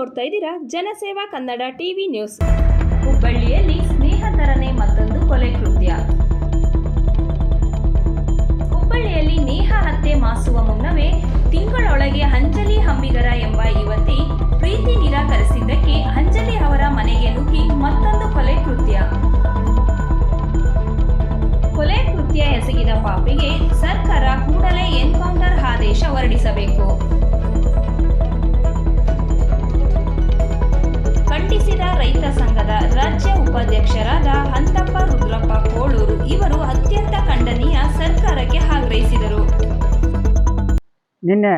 ನೋಡ್ತಾ ಇದ್ದೀರಾ? ಜನಸೇವಾ ಕನ್ನಡ ಟಿವಿ ನ್ಯೂಸ್. ಹುಬ್ಬಳ್ಳಿಯಲ್ಲಿ ಸ್ನೇಹತರನೇ ಮತ್ತೊಂದು ಕೊಲೆ ಕೃತ್ಯ. ಹುಬ್ಬಳ್ಳಿಯಲ್ಲಿ ನೇಹ ಹತ್ಯೆ ಮಾಸುವ ಮುನ್ನವೇ ತಿಂಗಳೊಳಗೆ ಅಂಜಲಿ ಹಂಬಿಗರ ಎಂಬ ಯುವತಿ ಪ್ರೀತಿ ನಿರಾಕರಿಸಿದ್ದಕ್ಕೆ ಅಂಜಲಿ ಅವರ ಮನೆಗೆ ನುಗ್ಗಿ ಮತ್ತೊಂದು ಕೊಲೆ ಕೃತ್ಯ. ಕೊಲೆ ಕೃತ್ಯ ಎಸಗಿದ ಪಾಪಿಗೆ ಸರ್ಕಾರ ಕೂಡಲೇ ಎನ್ಕೌಂಟರ್ ಆದೇಶ ಹೊರಡಿಸಬೇಕು. ಉಪಾಧ್ಯಕ್ಷರಾದ ಹಂತಪ್ಪ ರುದ್ರಪ್ಪ ಕೋಳೂರು ಇವರು ಅತ್ಯಂತ ಖಂಡನೀಯ ಸರ್ಕಾರಕ್ಕೆ ಆಗ್ರಹಿಸಿದರು. ನಿನ್ನೆ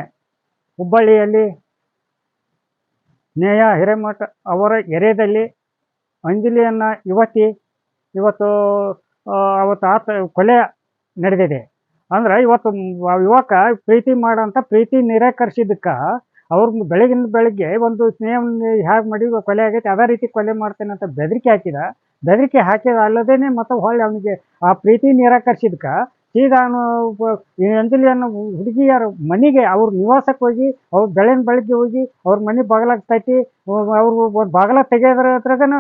ಹುಬ್ಬಳ್ಳಿಯಲ್ಲಿ ನೇಯ ಹಿರೇಮಠ ಅವರ ಎರೆಯಲ್ಲಿ ಅಂಜಲಿಯನ್ನ ಯುವತಿ ಇವತ್ತು ಅವತ್ತು ಆತ ಕೊಲೆ ನಡೆದಿದೆ. ಅಂದ್ರೆ ಇವತ್ತು ಯುವಕ ಪ್ರೀತಿ ಮಾಡೋಂಥ ಪ್ರೀತಿ ನಿರಾಕರಿಸಿದ್ದಕ್ಕೆ ಅವ್ರು ಬೆಳಗಿನ ಬೆಳಗ್ಗೆ ಒಂದು ಸ್ನೇಹ ಹೇಗೆ ಮಾಡಿ ಕೊಲೆ ಆಗೈತೆ, ಅದೇ ರೀತಿ ಕೊಲೆ ಮಾಡ್ತೇನೆ ಅಂತ ಬೆದರಿಕೆ ಹಾಕಿದ. ಬೆದರಿಕೆ ಹಾಕಿದ ಅಲ್ಲದೇನೆ ಮತ್ತು ಹೊಳ್ಳಿ ಅವನಿಗೆ ಆ ಪ್ರೀತಿ ನಿರಾಕರಿಸಿದ್ಕ. ಸೀದಾ ಅವನು ಈ ಅಂಜಲಿಯನ್ನು ಹುಡುಗಿಯರ ಮನೆಗೆ ಅವ್ರ ನಿವಾಸಕ್ಕೆ ಹೋಗಿ, ಅವ್ರು ಬೆಳಗಿನ ಬೆಳಗ್ಗೆ ಹೋಗಿ, ಅವ್ರ ಮನೆ ಬಾಗಿಲಾಗ ತಟ್ಟಿ ಅವ್ರು ಬಾಗಿಲ ತೆಗೆಯೋದ್ರ ಹತ್ರಗನ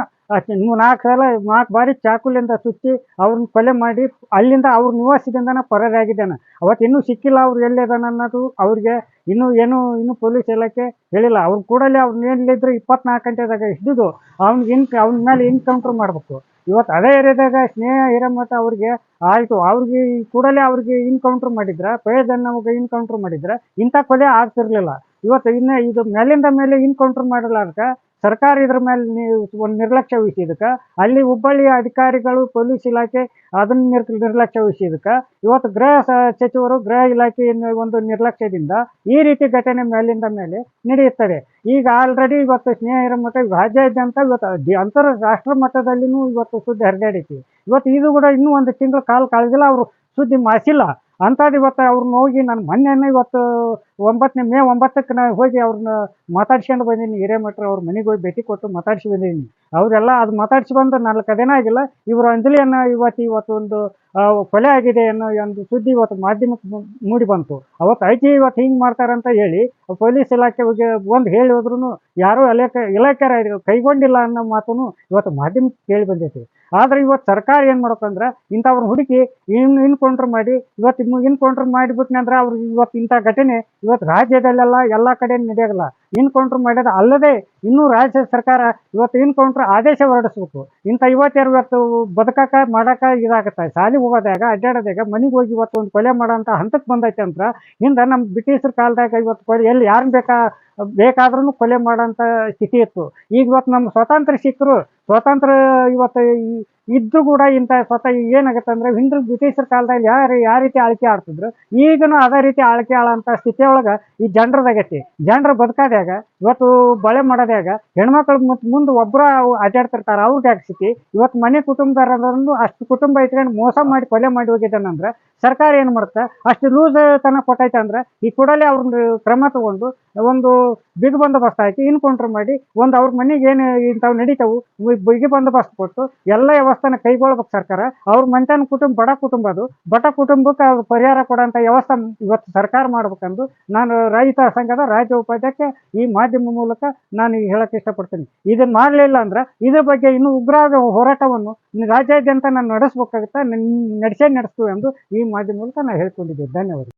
ನಾಲ್ಕು ಸಲ ನಾಲ್ಕು ಬಾರಿ ಚಾಕುಲಿಂದ ಸುತ್ತಿ ಅವ್ರನ್ನ ಕೊಲೆ ಮಾಡಿ ಅಲ್ಲಿಂದ ಅವ್ರ ನಿವಾಸದಿಂದನೇ ಪರಾರಿಯಾಗಿದ್ದಾನೆ ಅವತ್ತು ಇನ್ನೂ ಸಿಕ್ಕಿಲ್ಲ ಅವ್ರು ಎಲ್ಲಿದ್ದಾನೆ ಅನ್ನೋದು ಅವ್ರಿಗೆ ಇನ್ನೂ ಏನು, ಇನ್ನೂ ಪೊಲೀಸ್ ಇಲಾಖೆ ಹೇಳಿಲ್ಲ. ಅವ್ರು ಕೂಡಲೇ ಅವ್ರನ್ನ ಎಲ್ಲಿದ್ರು ಇಪ್ಪತ್ನಾಲ್ಕು ಗಂಟೆದಾಗ ಹಿಡಿದು ಅವ್ನಿಗೆ ಇನ್, ಅವ್ನ ಮೇಲೆ ಇನ್ಕೌಂಟ್ರ್ ಮಾಡಬೇಕು. ಇವತ್ತು ಅದೇ ಏರಿಯಾದಾಗ ಸ್ನೇಹ ಹಿರೇಮಠ ಅವ್ರಿಗೆ ಆಯಿತು. ಅವ್ರಿಗೆ ಕೂಡಲೇ ಅವ್ರಿಗೆ ಇನ್ಕೌಂಟ್ರ್ ಮಾಡಿದ್ರೆ, ಪ್ರಯೋಜನ ನಮಗೆ ಇನ್ಕೌಂಟ್ರ್ ಮಾಡಿದ್ರೆ ಇಂಥ ಕೊಲೆ ಆಗ್ತಿರ್ಲಿಲ್ಲ. ಇವತ್ತು ಇನ್ನೇ ಇದು ಮೇಲಿಂದ ಮೇಲೆ ಇನ್ಕೌಂಟ್ರ್ ಮಾಡಲಾರ್ಕ ಸರ್ಕಾರ ಇದ್ರ ಮೇಲೆ ಒಂದು ನಿರ್ಲಕ್ಷ್ಯ ವಹಿಸಿದಕ್ಕೆ ಅಲ್ಲಿ ಹುಬ್ಬಳ್ಳಿಯ ಅಧಿಕಾರಿಗಳು, ಪೊಲೀಸ್ ಇಲಾಖೆ ಅದನ್ನ ನಿರ್, ನಿರ್ಲಕ್ಷ್ಯ ವಹಿಸಿದಕ್ಕೆ ಇವತ್ತು ಗೃಹ ಸಚಿವರು, ಗೃಹ ಇಲಾಖೆಯ ಒಂದು ನಿರ್ಲಕ್ಷ್ಯದಿಂದ ಈ ರೀತಿ ಘಟನೆ ಮೇಲಿಂದ ಮೇಲೆ ನಡೆಯುತ್ತದೆ. ಈಗ ಆಲ್ರೆಡಿ ಇವತ್ತು ಸ್ನೇಹಿತರ ಮಟ್ಟ, ರಾಜ್ಯಾದ್ಯಂತ ಇವತ್ತು ಅಂತಾರಾಷ್ಟ್ರ ಅಂತರ ರಾಷ್ಟ್ರ ಮಟ್ಟದಲ್ಲಿನೂ ಇವತ್ತು ಸುದ್ದಿ ಹರಿದಾಡೈತಿ ಇವತ್ತು ಇದು ಕೂಡ ಇನ್ನೂ ಒಂದು ತಿಂಗಳು ಕಾಲ ಕಳೆದಿಲ್ಲ, ಅವರು ಸುದ್ದಿ ಮಾಡಿಸಿಲ್ಲ. ಅಂಥದ್ದು ಇವತ್ತು ಅವ್ರನ್ನ ಹೋಗಿ ನಾನು ಮೊನ್ನೆನೇ ಇವತ್ತು ಒಂಬತ್ತನೇ, ಮೇ ಒಂಬತ್ತಕ್ಕೆ ನಾನು ಹೋಗಿ ಅವ್ರನ್ನ ಮಾತಾಡ್ಸ್ಕೊಂಡು ಬಂದೀನಿ. ಹಿರೇಮಠರು ಅವ್ರ ಮನೆಗೆ ಹೋಗಿ ಭೇಟಿ ಕೊಟ್ಟು ಮಾತಾಡ್ಸಿ ಬಂದೀನಿ. ಅವರೆಲ್ಲ ಅದು ಮಾತಾಡ್ಸಿ ಬಂದು ನಾಲ್ಕು ದಿನ ಆಗಿಲ್ಲ. ಇವರು ಅಂಜಲಿಯನ್ನು ಇವತ್ತು ಒಂದು ಕೊಲೆ ಆಗಿದೆ ಅನ್ನೋ ಒಂದು ಸುದ್ದಿ ಇವತ್ತು ಮಾಧ್ಯಮಕ್ಕೆ ಮೂಡಿ ಬಂತು. ಅವತ್ತು ಐಟಿ ಇವತ್ತು ಹಿಂಗೆ ಮಾಡ್ತಾರಂತ ಹೇಳಿ ಪೊಲೀಸ್ ಇಲಾಖೆ ಒಂದು ಹೇಳಿ ಹೋದ್ರೂ ಯಾರೂ ಇಲಾಖೆ ಇಲಾಖೆ ಕೈಗೊಂಡಿಲ್ಲ ಅನ್ನೋ ಮಾತನ್ನು ಇವತ್ತು ಮಾಧ್ಯಮಕ್ಕೆ ಕೇಳಿ ಬಂದೈತಿ. ಆದ್ರೆ ಇವತ್ತು ಸರ್ಕಾರ ಏನು ಮಾಡ್ಬೇಕಂದ್ರೆ ಇಂಥವ್ರನ್ನ ಹುಡುಕಿ ಇನ್ ಕೌಂಟ್ರ್ ಮಾಡಿ, ಇವತ್ತು ಇನ್ಕೌಂಟರ್ ಮಾಡಿಬಿಟ್ನೆ ಅಂದ್ರೆ ಅವ್ರು ಇವತ್ತು ಇಂಥ ಘಟನೆ ಇವತ್ತು ರಾಜ್ಯದಲ್ಲೆಲ್ಲ ಎಲ್ಲ ಕಡೆ ನಡೆಯಲ್ಲ. ಇನ್ಕೌಂಟರ್ ಮಾಡ್ಯದ ಅಲ್ಲದೆ ಇನ್ನೂ ರಾಜ್ಯ ಸರ್ಕಾರ ಇವತ್ತು ಇನ್ಕೌಂಟರ್ ಆದೇಶ ಹೊರಡಿಸ್ಬೇಕು. ಇಂಥ ಇವತ್ತೆರು ಇವತ್ತು ಬದುಕಕ್ಕ, ಮಾಡಕ್ಕ ಇದಾಗುತ್ತೆ. ಶಾಲೆ ಹೋಗೋದಾಗ ಅಡ್ಡಾಡೋದಾಗ ಮನೆಗೆ ಹೋಗಿ ಇವತ್ತು ಒಂದು ಕೊಲೆ ಮಾಡೋಂಥ ಹಂತಕ್ಕೆ ಬಂದೈತೆ ಅಂತ ಹಿಂದೆ ನಮ್ಮ ಬ್ರಿಟಿಷರ ಕಾಲದಾಗ ಇವತ್ತು ಕೊಲೆ ಎಲ್ಲಿ ಯಾರು ಬೇಕಾ ಬೇಕಾದ್ರೂ ಕೊಲೆ ಮಾಡೋಂಥ ಸ್ಥಿತಿ ಇತ್ತು. ಈಗ ಇವತ್ತು ನಮ್ಮ ಸ್ವಾತಂತ್ರ್ಯ ಸಿಕ್ಕರು ಸ್ವಾತಂತ್ರ್ಯ ಇವತ್ತು ಇದ್ದು ಕೂಡ ಇಂಥ ಸ್ವತಃ ಏನಾಗುತ್ತೆ ಅಂದ್ರೆ ಹಿಂದೆ ಬ್ರಿಟಿಷರ ಕಾಲದಲ್ಲಿ ಯಾರು ಯಾವ ರೀತಿ ಆಳ್ಕೆ ಆಡ್ತಿದ್ರು, ಈಗನೂ ಅದೇ ರೀತಿ ಆಳ್ಕೆ ಆಳಂತ ಸ್ಥಿತಿ ಒಳಗೆ ಈ ಜನರದಾಗೈತಿ ಜನರು ಬದುಕಾದ್ಯಾಗ ಇವತ್ತು ಬಳೆ ಮಾಡೋದಾಗ ಹೆಣ್ಮಕ್ಳು ಮತ್ತು ಮುಂದೆ ಒಬ್ಬರ ಅಡ್ಡಾಡ್ತಿರ್ತಾರೆ ಅವ್ರಿಗೆ ಯಾಕೆ ಸ್ಥಿತಿ ಇವತ್ತು ಮನೆ ಕುಟುಂಬದಾರರನ್ನು ಅಷ್ಟು ಕುಟುಂಬ ಇಟ್ಕೊಂಡು ಮೋಸ ಮಾಡಿ ಕೊಲೆ ಮಾಡಿ ಹೋಗಿದ್ದಾನಂದ್ರೆ ಸರ್ಕಾರ ಏನು ಮಾಡುತ್ತೆ ಅಷ್ಟು ಲೂಸ್ ತನ ಕೊಟ್ಟೈತೆ ಅಂದ್ರೆ ಈ ಕೂಡಲೇ ಅವ್ರನ್ನ ಕ್ರಮ ತಗೊಂಡು ಒಂದು ಬಿಗಿ ಬಂದೋಬಸ್ತ್ ಹಾಕಿ ಇನ್ಕೌಂಟರ್ ಮಾಡಿ ಒಂದು ಅವ್ರ ಮನೆಗೆ ಏನು ಇಂಥವು ನಡೀತಾವು ಬಿಗಿ ಬಂದೋಬಸ್ತ್ ಕೊಟ್ಟು ಎಲ್ಲ ವ್ಯವಸ್ಥೆನ ಕೈಗೊಳ್ಬೇಕು ಸರ್ಕಾರ. ಅವ್ರ ಮಂಚನ ಕುಟುಂಬ ಬಡ ಕುಟುಂಬ ಅದು. ಬಡ ಕುಟುಂಬಕ್ಕೆ ಅವ್ರು ಪರಿಹಾರ ಕೊಡೋಂಥ ವ್ಯವಸ್ಥೆ ಇವತ್ತು ಸರ್ಕಾರ ಮಾಡ್ಬೇಕಂದು ನಾನು ರೈತ ಸಂಘದ ರಾಜ್ಯ ಉಪಾಧ್ಯಕ್ಷ ಈ ಮಾಧ್ಯಮ ಮೂಲಕ ನಾನು ಈಗ ಹೇಳಕ್ಕೆ ಇಷ್ಟಪಡ್ತೀನಿ. ಇದನ್ನ ಮಾಡಲಿಲ್ಲ ಅಂದ್ರೆ ಇದ್ರ ಬಗ್ಗೆ ಇನ್ನೂ ಉಗ್ರವಾದ ಹೋರಾಟವನ್ನು ರಾಜ್ಯಾದ್ಯಂತ ನಾನು ನಡೆಸಬೇಕಾಗುತ್ತೆ ನಡೆಸೇ ನಡೆಸ್ತು ಎಂದು ಈ ಮಾಧ್ಯಮ ಮೂಲಕ ನಾನು ಹೇಳ್ಕೊಂಡಿದ್ದೆ. ಧನ್ಯವಾದ